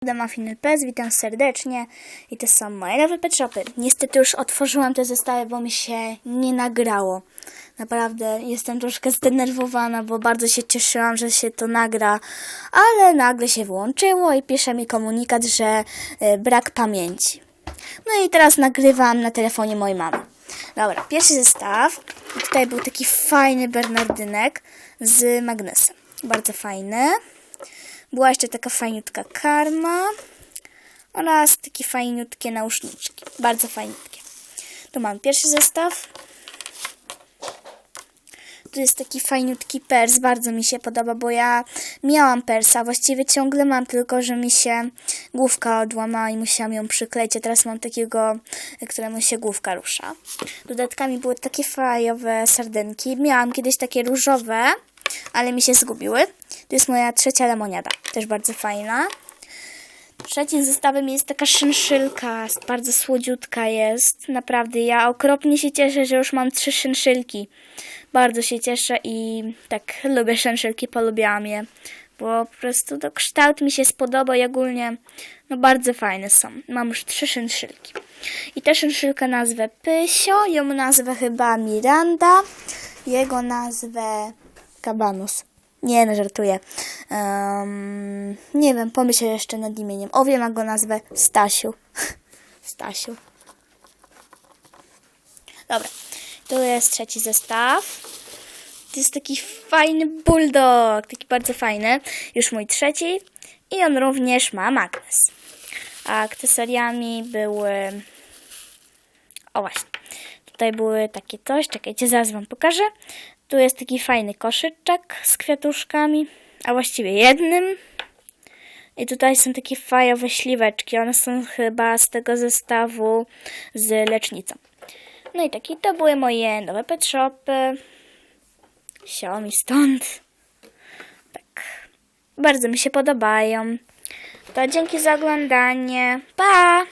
Muffin LPS, witam serdecznie i to są moje nowe pet shopy. Niestety już otworzyłam te zestawy, bo mi się nie nagrało. Naprawdę jestem troszkę zdenerwowana, bo bardzo się cieszyłam, że się to nagra, ale nagle się wyłączyło i pisze mi komunikat, że e, brak pamięci. No i teraz nagrywam na telefonie mojej mamy. Dobra, pierwszy zestaw. Tutaj był taki fajny Bernardynek z magnesem. Bardzo fajny. Była jeszcze taka fajniutka karma oraz takie fajniutkie nauszniczki. Bardzo fajniutkie. Tu mam pierwszy zestaw. Tu jest taki fajniutki pers, bardzo mi się podoba, bo ja miałam persa, właściwie ciągle mam, tylko że mi się główka odłamała i musiałam ją przykleić, a teraz mam takiego, któremu się główka rusza. Dodatkami były takie fajowe sardenki. Miałam kiedyś takie różowe, ale mi się zgubiły. To jest moja trzecia lemoniada, też bardzo fajna. Trzecim zestawem jest taka szynszylka, bardzo słodziutka jest. Naprawdę, ja okropnie się cieszę, że już mam trzy szynszylki. Bardzo się cieszę i tak lubię szynszylki, polubiłam je. Bo po prostu to kształt mi się spodoba i ogólnie no bardzo fajne są. Mam już trzy szynszylki. I tę szynszylkę nazwę Pysio, ją nazwę chyba Miranda, jego nazwę Kabanus. Nie, no żartuję. Um, nie wiem, pomyślę jeszcze nad imieniem. O, wiem, jak go nazwę. Stasiu. Stasiu. Dobra, tu jest trzeci zestaw. To jest taki fajny bulldog, taki bardzo fajny. Już mój trzeci. I on również ma magnes. A akcesoriami były... O właśnie. Tutaj były takie coś, czekajcie, zaraz wam pokażę. Tu jest taki fajny koszyczek z kwiatuszkami, a właściwie jednym. I tutaj są takie fajowe śliweczki. One są chyba z tego zestawu z lecznicą. No i takie to były moje nowe pet shopy. Xiaomi stąd. Tak. Bardzo mi się podobają. To dzięki za oglądanie. Pa!